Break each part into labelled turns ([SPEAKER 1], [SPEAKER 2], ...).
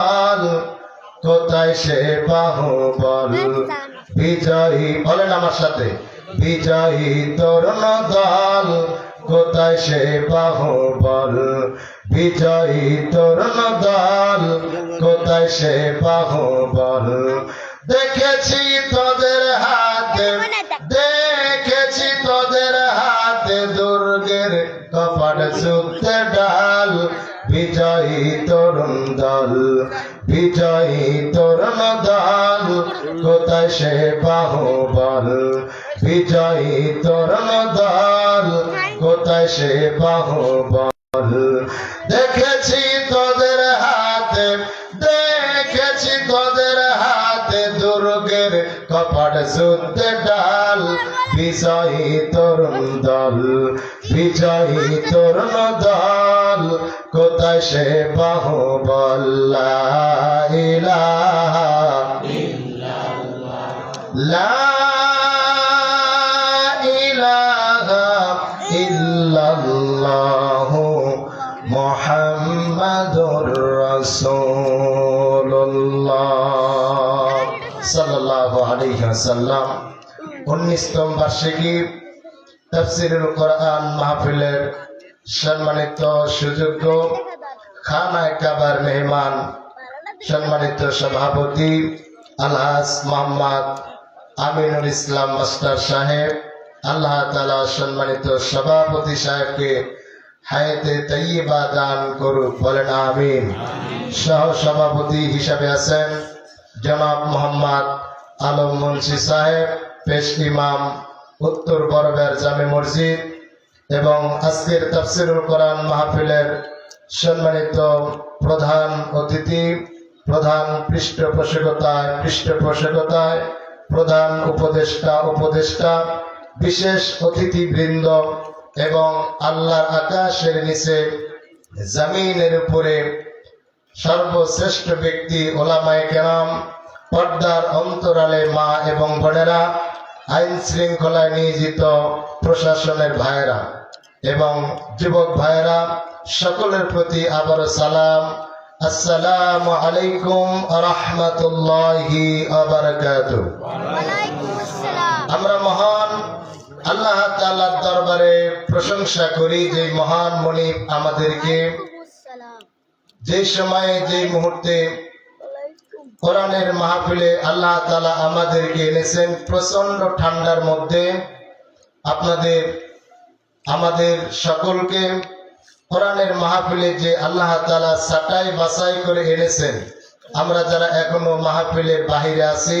[SPEAKER 1] দল কোথায় সে বাহুবল বিজয়ী, বলেন আমার সাথে, বিজয়ী তরুণ দল, কোথায় সে বাহুবল বিজয়ী তরুণ দল, কোথায় সে দেখেছি তোদের হাতে দল বিজয়ী তরুণ দল কোথায় সে বাহুবল বিজয়ী তরুণ দল কোথায় সে বাহুবল দেখেছি তোদের হাতে, দেখেছি তোদের হাতে দুর্গের কপাট শুদ্ধ ডাল। বিজয়ী তরুণ দল, বিজয়ী তরুণ দল। কোথায় সে বাহুবল লা ইলাহা লা ইলাহা ইল্লাল্লাহু মুহাম্মাদুর রাসূলুল্লাহ। সাল্লাল্লাহু আলাইহি ওয়াসাল্লাম। 19তম বার্ষিকী, তাফসীরুল কোরআন মাহফিলের সম্মানিত সুযোগ্য খানায় কাবার মেহমান, সম্মানিত সভাপতি আলহাজ মোহাম্মদ আমিনুল ইসলাম মাস্টার সাহেব, আল্লাহ তালা সম্মানিত সভাপতি সাহেবকে হায়াতে তৈবা দান করুক, বলেন আমিন। সহ সভাপতি হিসাবে আছেন জনাব মোহাম্মদ আলম মুন্সি সাহেব পেশ ইমাম, উত্তর বরবের জামে মসজিদ এবং আজকের তাফসিরুল কোরআন মাহফিলের সম্মানিত প্রধান অতিথি, প্রধান পৃষ্ঠপোষকতায় পৃষ্ঠপোষকতায় প্রধান উপদেষ্টা উপদেষ্টা, বিশেষ অতিথিবৃন্দ এবং আল্লাহর আকাশের নিচে, জমিনের উপরে সর্বশ্রেষ্ঠ ব্যক্তি, ওলামায় কেরাম, পর্দার অন্তরালে মা এবং বোনেরা আইন শৃঙ্খলায় নিয়োজিত প্রশাসনের ভাইয়েরা। এবং যুবক ভাইয়েরা সকলের প্রতি আবার সালাম। আসসালাম আলাইকুম রহমতুল্লাহি আমরা মহান আল্লাহ তাআলার দরবারে প্রশংসা করি যে মহান মনিব আমাদেরকে যে সময়ে যে মুহূর্তে কোরআনের মাহফিলে আল্লাহ তালা আমাদেরকে এনেছেন প্রচণ্ড ঠান্ডার মধ্যে। আপনাদের আমাদের সকলকে কোরআনের মাহফিলে যে আল্লাহ তাআলা সাটাই বাছাই করে এনেছেন, আমরা যারা এখনও মাহফিলের বাহিরে আছি,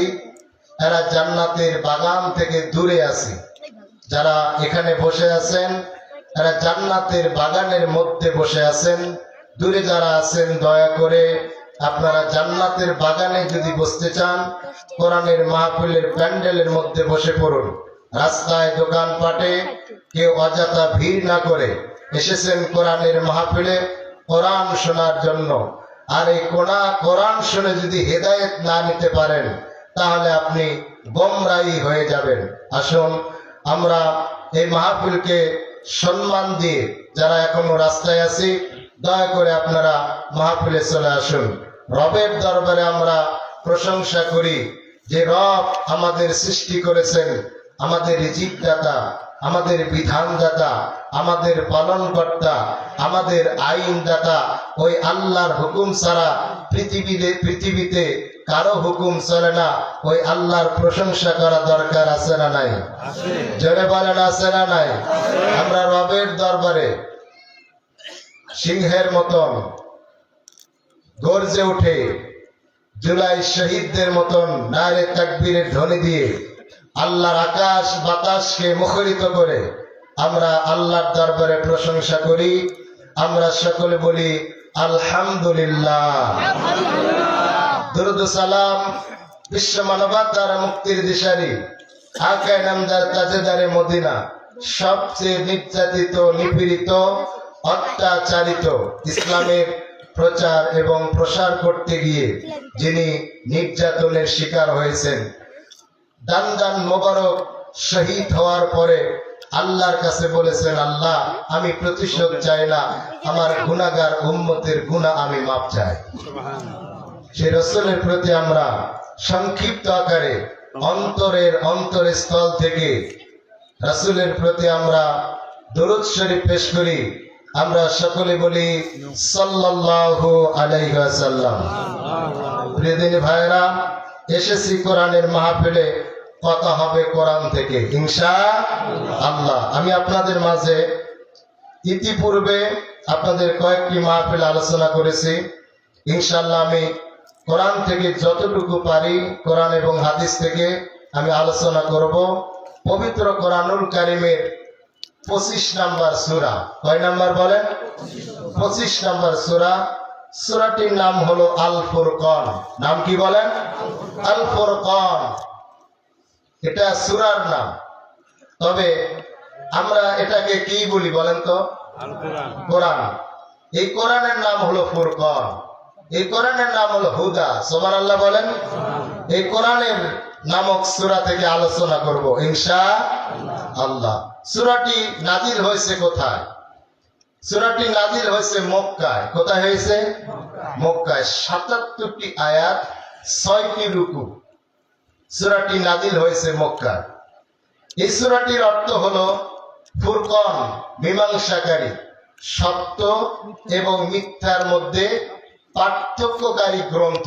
[SPEAKER 1] এরা জান্নাতের বাগান থেকে দূরে আছি। যারা এখানে বসে আছেন, এরা জান্নাতের বাগানের মধ্যে বসে আছেন। দূরে যারা আছেন, দয়া করে আপনারা জান্নাতের বাগানে যদি বসতে চান, কোরআনের মাহফিলের প্যান্ডেলের মধ্যে বসে পড়ুন। রাস্তায় দোকানপাটে কেউ অযথা ভিড় না করে এসেছেন কোরআনের মাহফিলে কোরআন শোনার জন্য। আর এই কোরআন কোরআন শুনে যদি হেদায়েত না নিতে পারেন তাহলে আপনি গোমরাই হয়ে যাবেন। আসুন আমরা এই মাহফিলকে সম্মান দিয়ে যারা এখনও রাস্তায় আছি দয়া করে আপনারা মাহফিলে চলে আসুন। রবের দরবারে আমরা প্রশংসা করি যে রব আমাদের সৃষ্টি করেছেন। আমাদের রিজিকদাতা আমাদের বিধানদাতা, আমাদের পালনকর্তা, আমাদের আইনদাতা, ওই আল্লাহর হুকুম ছাড়া পৃথিবীতে পৃথিবীতে কারও হুকুম চলে না, ওই আল্লাহর প্রশংসা করা দরকার আছে না নাই? জোরে বলেন আছে না নাই? আমরা রবের দরবারে সিংহের মতন গর্জে উঠে জুলাই শহীদদের মতন নারে তাকবীরের ধ্বনি দিয়ে আল্লাহর আকাশ বাতাসকে মুখরিত করে আমরা আল্লাহর দরবারে প্রশংসা করি। আমরা সকলে বলি, আলহামদুলিল্লাহ। সালাম বিশ্ব মানবতার মুক্তির দিশারি আকায় নামদার তাজেদারে মদিনা, সবচেয়ে নির্যাতিত, নিপীড়িত, অত্যাচারিত ইসলামের প্রচার এবং প্রসার করতে গিয়ে যিনি নির্যাতনের শিকার হয়েছেন দান দান মোবারক শহীদ হওয়ার পরে আল্লাহর কাছে বলেছেন আল্লাহ আমি প্রতিশোধ চাই না। আমার গুনাগার উম্মতের গুনাহ আমি মাপ চাই। সেই রসুলের প্রতি আমরা সংক্ষিপ্ত আকারে অন্তরের অন্তরের স্থল থেকে রাসূলের প্রতি আমরা দরুদ শরীফ পেশ করি। আমরা সকলে বলি সাল্লাল্লাহু আলাইহি ওয়াসাল্লাম। প্রিয়দিনী ভাইরা এসেছি কোরআনের মাহফিলে। কথা হবে কোরআন থেকে। ইনশা আল্লাহ। আমি আপনাদের মাঝে ইতিপূর্বে আপনাদের কয়েকটি মাহফিল আলোচনা করেছি। ইনশাল্লাহ আমি কোরআন থেকে যতটুকু পারি, কোরআন এবং হাদিস থেকে আমি আলোচনা করব। পবিত্র কোরআনুল কারিমের পঁচিশ নাম্বার সুরা। কয় নাম্বার বলেন? পঁচিশ নাম্বার সুরা। সুরাটির নাম হলো আল ফুরকন। নাম কি বলেন? আল ফুরকন। এটা সুরার নাম। তবে আমরা এটাকে কি বলি বলেন তো? কোরআন। এই কোরআনের নাম হলো ফুরকন। এই কোরআনের নাম হলো হুদা। সোমান আল্লাহ বলেন এই কোরআনের নামক সুরা থেকে আলোচনা করব ইনশা আল্লাহ। সুরাটি নাজিল হয়েছে কোথায়? সুরাটি নাজিল হয়েছে মক্কায়। কোথায় হয়েছে? মক্কায়। সাতাত্তরটি আয়াত ছয়টি রুকু। সুরাটি নাজিল হয়েছে মক্কায় এই সুরাটির অর্থ হলো ফুরকন মীমাংসাকারী সত্য এবং মিথ্যার মধ্যে পার্থক্যকারী গ্রন্থ।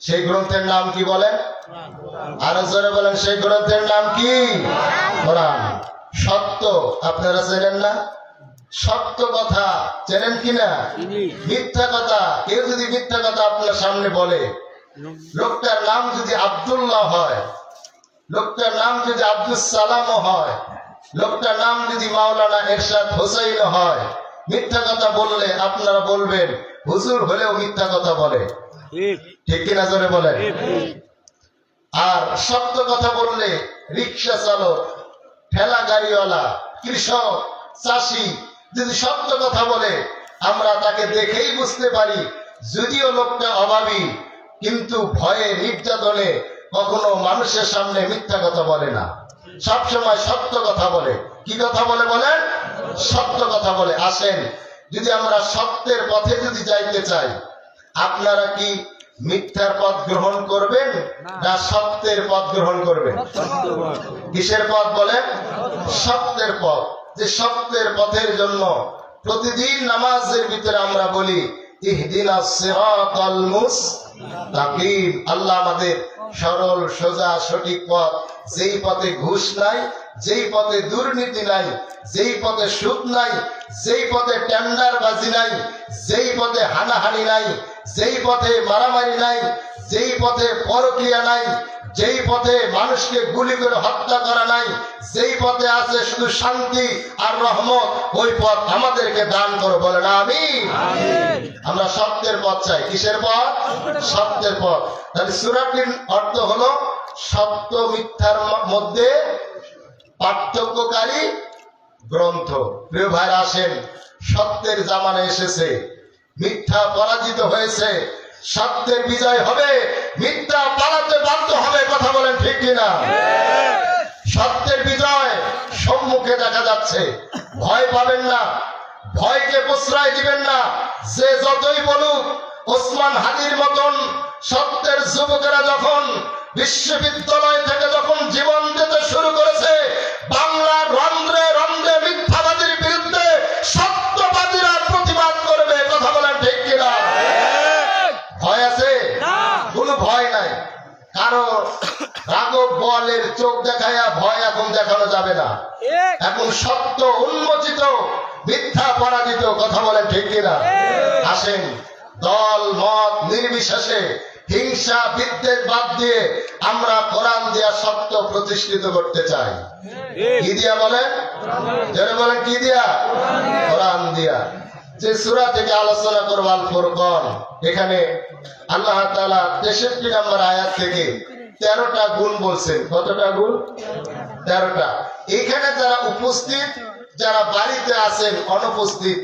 [SPEAKER 1] সেই গ্রন্থের নাম কি বলেন? আরও জোরে বলেন সেই গ্রন্থের নাম কি? কোরআন। সত্য আপনারা চেনেন না? সত্য কথা চেনেন কিনা? মিথ্যা কথা কেউ যদি মিথ্যা কথা আপনার সামনে বলে লোকটার নাম যদি আব্দুল্লাহ হয় লোকটার নাম যদি আব্দুল সালাম হয় লোকটার নাম যদি মাওলানা এরশাদ হোসাইন হয় মিথ্যা কথা বললে আপনারা বলবেন হুজুর হলেও মিথ্যা কথা বলে। ঠিক। কিনা জোরে বলেন? আর সত্য কথা বললে রিক্সা চালক ঠেলা গাড়িওয়ালা কৃষক চাষি যদি সত্য কথা বলে আমরা তাকে দেখেই বুঝতে পারি যদিও লোকটা অভাবী কিন্তু ভয়ে নির্যাতনে কখনো মানুষের সামনে মিথ্যা কথা বলে না। সবসময় সত্য কথা বলে। কি কথা বলে বলেন? সত্য কথা বলে। আসেন, যদি আমরা সত্যের পথে যদি যাইতে চাই, আপনারা কি মিথ্যার পথ গ্রহণ করবেন না সত্যের পথ গ্রহণ করবেন? কিসের পথ বলেন? সত্যের পথ। যে সত্যের পথের জন্য প্রতিদিন নামাজের ভিতরে আমরা বলি, ইহদিনা সিরাতাল আল্লাহ আমাদের সরল, সোজা, সঠিক পথ। যেই পথে ঘুষ নাই, যেই পথে দুর্নীতি নাই, যেই পথে সুদ নাই, যেই পথে টেন্ডার বাজি নাই, যেই পথে হানাহানি নাই, যেই পথে মারামারি নাই, যেই পথে পরক্রিয়া নাই যেই পথে মানুষকে গুলি করে হত্যা করা নাই যেই পথে আছে শুধু শান্তি আর রহমত ওই পথ আমাদেরকে দান করো বলে না আমি আমরা সত্যের পথ চাই। কিসের পথ? সত্যের পথ। তাহলে সুরাটির অর্থ হলো সত্য মিথ্যার মধ্যে পার্থক্যকারী গ্রন্থ। প্রিয় ভাই আসেন। সত্যের জামানে এসেছে। মিথ্যা পরাজিত হয়েছে। সত্যের বিজয় হবে। মিথ্যা পালাতে বাধ্য হবে কথা বলেন ঠিক কিনা? সত্যের বিজয় সম্মুখে দেখা যাচ্ছে। ভয় পাবেন না। ভয়কে প্রশ্রয় দিবেন না। যে যতই বলুক, ওসমান হাদির মতন সত্যের যুবকেরা যখন বিশ্ববিদ্যালয় থেকে যখন জীবন দিতে শুরু করেছে, বাংলার রন্ধ্রে চোখ দেখাইয়া ভয় এখন দেখানো যাবে না। এখন সত্য উন্মোচিত মিথ্যা পরাজিত কথা বলেন ঠিক কিনা? আসেন দল মত নির্বিশেষে হিংসা বিদ্বেষ বাদ দিয়ে আমরা কোরআন দিয়া সত্য প্রতিষ্ঠিত করতে চাই। কি দিয়া বলেন বলেন কি দিয়া? কোরআন দিয়া। যে সুরা থেকে আলোচনা করব আল ফুরকন এখানে আল্লাহ তাআলা তেষট্টি নম্বর আয়াত থেকে তেরোটা গুণ বলছেন। কতটা গুণ? তেরোটা। এখানে যারা উপস্থিত, যারা বাড়িতে আছেন, অনুপস্থিত,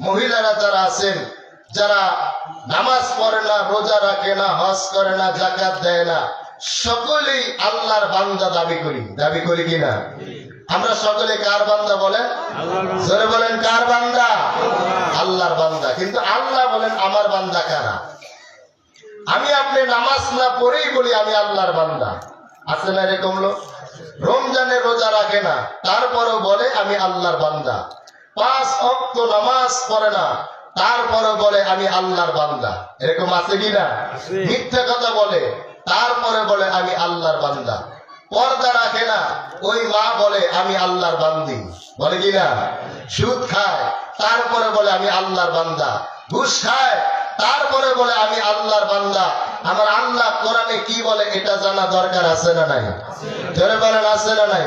[SPEAKER 1] মহিলারা যারা আছেন, যারা নামাজ পড়ে না, রোজা রাখে না, হজ করে না জাকাত দেয় না, সকলেই আল্লাহর বান্দা দাবি করি। দাবি করি কিনা আমরা সকলে কার বান্দা বলেন? জোরে বলেন, কার বান্দা? আল্লাহর বান্দা। কিন্তু আল্লাহ বলেন, আমার বান্দা কারা? আমি আপনি নামাজ না পড়েই বলি আমি আল্লাহর বান্দা। আছে না এরকম লোক? রমজানে রোজা রাখে না তারপরও বলে আমি আল্লাহর বান্দা। পাঁচ অক্ত নামাজ পড়ে না তারপরে বলে আমি আল্লাহর বান্দা। এরকম আছে কিনা মিথ্যা কথা বলে তারপরে বলে আমি আল্লাহর বান্দা। পর্দা রাখে না ওই মা বলে আমি আল্লাহর বান্দি। বলে কিনা সুদ খায় তারপরে বলে আমি আল্লাহর বান্দা। ঘুষ খায় তারপরে বলে আমি আল্লাহর বান্দা। আমার আল্লাহ কোরআনে কি বলে এটা জানা দরকার আছে না নাই? জোরে বলেন আছে না নাই?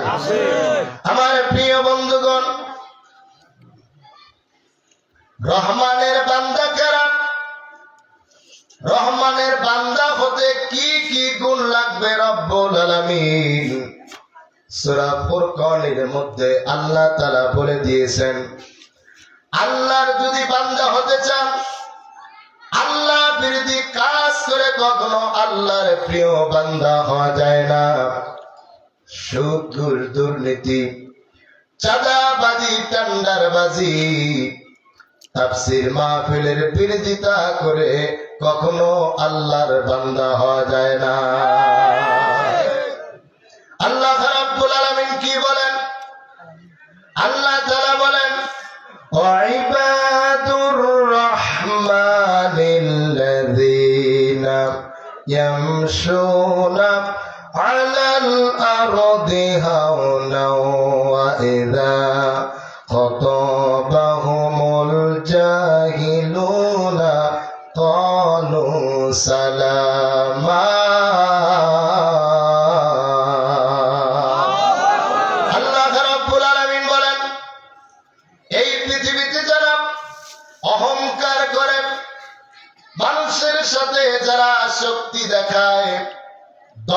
[SPEAKER 1] আমার প্রিয় বন্ধুগণ রহমানের বান্দা কারা? রহমানের বান্দা হতে কি কি গুণ লাগবে রব্বুল আলামিন? সূরা ফুরকানের মধ্যে আল্লাহ তাআলা বলে দিয়েছেন আল্লাহর যদি বান্দা হতে চান আল্লাহ বিরোধী কাজ করে কখনো আল্লাহর প্রিয় বান্দা হওয়া যায় না। সুদ দুর্নীতি, চাঁদাবাজি, টান্ডারবাজি, তাফসির মাহফিলের বিরোধিতা করে কখনো আল্লাহর বান্দা হওয়া যায় না। আল্লাহ রাব্বুল আলামিন কি বলেন? আল্লাহ তাআলা বলেন يمشون على الأرض هونا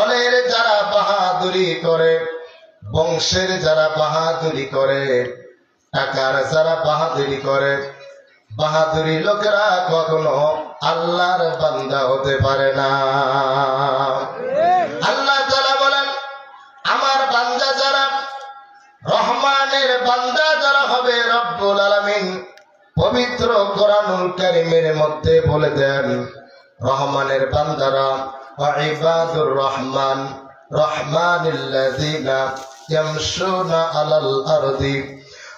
[SPEAKER 1] দলের যারা বাহাদুরি করে, বংশের যারা বাহাদুরি করে, টাকার যারা বাহাদুরি করে, বাহাদুরি লোকেরা কখনো আল্লাহর বান্দা হতে পারে না। আল্লাহ তাআলা বলেন, আমার বান্দা যারা, রহমানের বান্দা যারা হবে রব্বুল আলামিন, পবিত্র কোরআনুল কারীমের মধ্যে বলে দেন, রহমানের বান্দারা ইবাদুর রহমান রহমানিল্লাযিনা ইয়ামশুনা আলাল আরদি।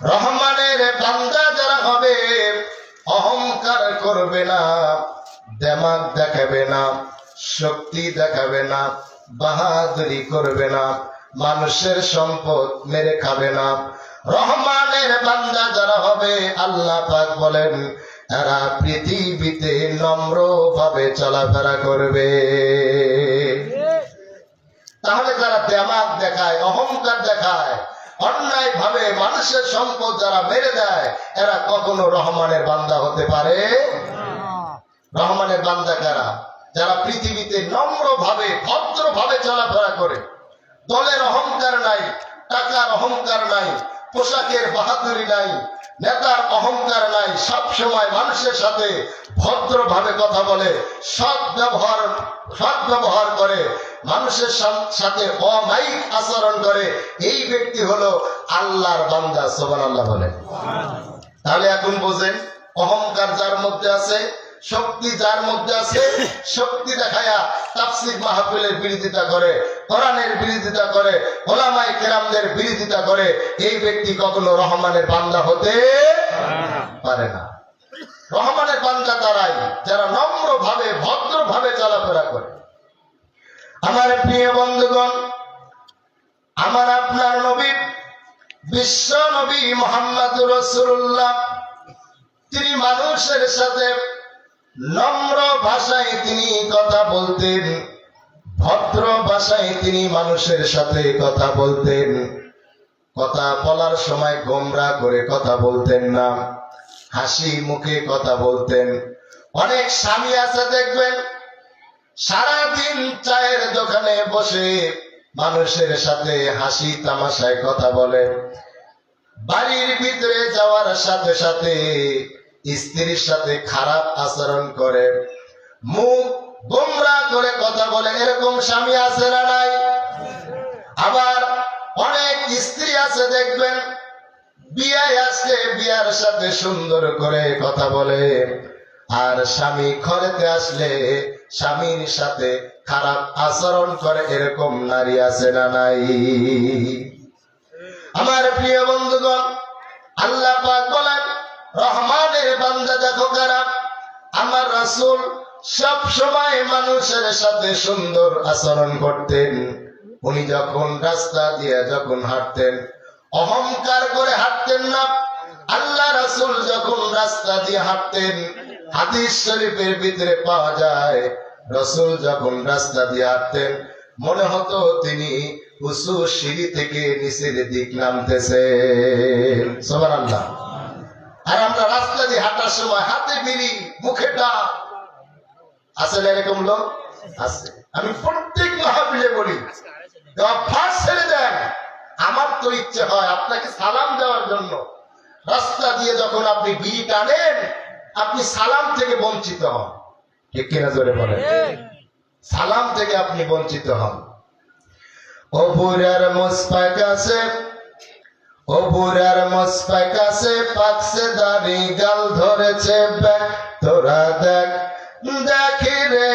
[SPEAKER 1] রহমানের বান্দা যারা হবে, অহংকার করবে না দেমাগ দেখাবে না, শক্তি দেখাবে না, বাহাদুরি করবে না, মানুষের সম্পদ মেরে খাবে না। রহমানের বান্দা যারা হবে, আল্লাহ পাক বলেন এরা পৃথিবীতে নম্র ভাবে চলাফেরা করবে। তাহলে তারা দেমাগ দেখায়, অহংকার দেখায় অন্যায় ভাবে মানুষের সম্পদ যারা মেরে দেয়, এরা কখনো রহমানের বান্দা হতে পারে? রহমানের বান্দা কারা? যারা পৃথিবীতে নম্র ভাবে ভদ্র ভাবে চলাফেরা করে। দলের অহংকার নাই, টাকার অহংকার নাই, পোশাকের বাহাদুরি নাই নেতার অহংকার নাই সব সময় মানুষের সাথে ভদ্রভাবে কথা বলে সৎ ব্যবহার সৎ ব্যবহার করে মানুষের সাথে অমায়িক আচরণ করে এই ব্যক্তি হলো আল্লাহর বান্দা সোবান আল্লাহ বলে তাহলে এখন বোঝেন অহংকার যার মধ্যে আছে শক্তি যার মধ্যে আছে, শক্তি দেখায়া তাফসির মাহফিলের বিরোধিতা করে, কোরআনের বিরোধিতা করে ওলামাই কেরামদের বিরোধিতা করে, এই ব্যক্তি কখনো রহমানের বান্দা হতে পারে না। রহমানের বান্দা তারাই, যারা নম্র ভাবে ভদ্র ভাবে চলাফেরা করে। আমার প্রিয় বন্ধুগণ, আমার আপনার নবী, বিশ্ব নবী মোহাম্মদ রসুল্লাহ তিনি মানুষের সাথে নম্র ভাষায় তিনি কথা বলতেন, ভদ্র ভাষায় তিনি মানুষের সাথে কথা বলতেন। কথা বলার সময় গোমরা করে কথা বলতেন না, হাসি মুখে কথা বলতেন। অনেক স্বামী আছে দেখবেন, সারাদিন চায়ের দোকানে বসে মানুষের সাথে হাসি তামাশায় কথা বলে। বাড়ির ভিতরে যাওয়ার সাথে সাথে স্ত্রীর সাথে খারাপ আচরণ করে। মুখ গোমরা করে কথা বলে, এরকম স্বামী আছে না নাই? আবার অনেক স্ত্রী আছে, দেখবেন বিয়ায় আসলে বিয়ার সাথে সুন্দর করে কথা বলে। আর স্বামী ঘরেতে আসলে স্বামীর সাথে খারাপ আচরণ করে, এরকম নারী আছে না নাই? আমার প্রিয় বন্ধুগণ, আল্লাহ পাক বলেন রহমানের বান্দা দেখো কারা? আমার রাসূল সব সময় মানুষের সাথে সুন্দর আচরণ করতেন। উনি যখন রাস্তা দিয়ে যখন হাঁটতেন, অহংকার করে হাঁটতেন না। আল্লাহ রাসূল যখন রাস্তা দিয়ে হাঁটতেন, হাদিস শরীফের ভিতরে পাওয়া যায়, রসুল যখন রাস্তা দিয়ে হাঁটতেন, মনে হতো তিনি উঁচু সিঁড়ি থেকে নিচের দিক নামতেছে সবার আল্লাহ আর আমরা রাস্তা দিয়ে হাঁটার সময় হাতে বিড়ি মুখে আছে না এরকম লোক? আছে। আমি প্রত্যেক মাহফিলে বলি ছেড়ে দেন। আমার তো ইচ্ছে হয় আপনাকে সালাম দেওয়ার জন্য। রাস্তা দিয়ে যখন আপনি বিড়ি টানেন আপনি সালাম থেকে বঞ্চিত হন। ঠিক কিনা জোরে বলেন? সালাম থেকে আপনি বঞ্চিত হন। অপুরের মুসপাক আছে অপুরের মুসপাক আছে পাকসে দাড়ি, গাল ধরেছে ব্যাগ। তোরা দেখ, দেখি রে,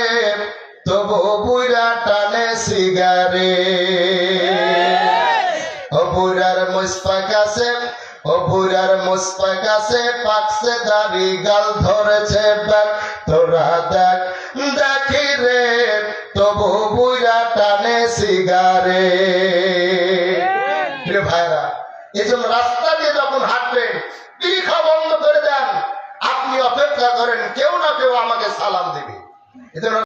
[SPEAKER 1] তবু বুড়া টানে সিগারে অপুরার মুসপাক আছে অপুরার মুসপাক আছে পাকসে দাড়ি, গাল ধরেছে ব্যাগ। তোরা দেখ, দেখি রে, তবু বুড়া টানে সিগারে ভাইরা এই জন্য রাস্তা দিয়ে যখন হাঁটবেন বিড়ি বন্ধ করে দেন। আপনি অপেক্ষা করেন, কেউ না কেউ আমাকে সালাম দিবে।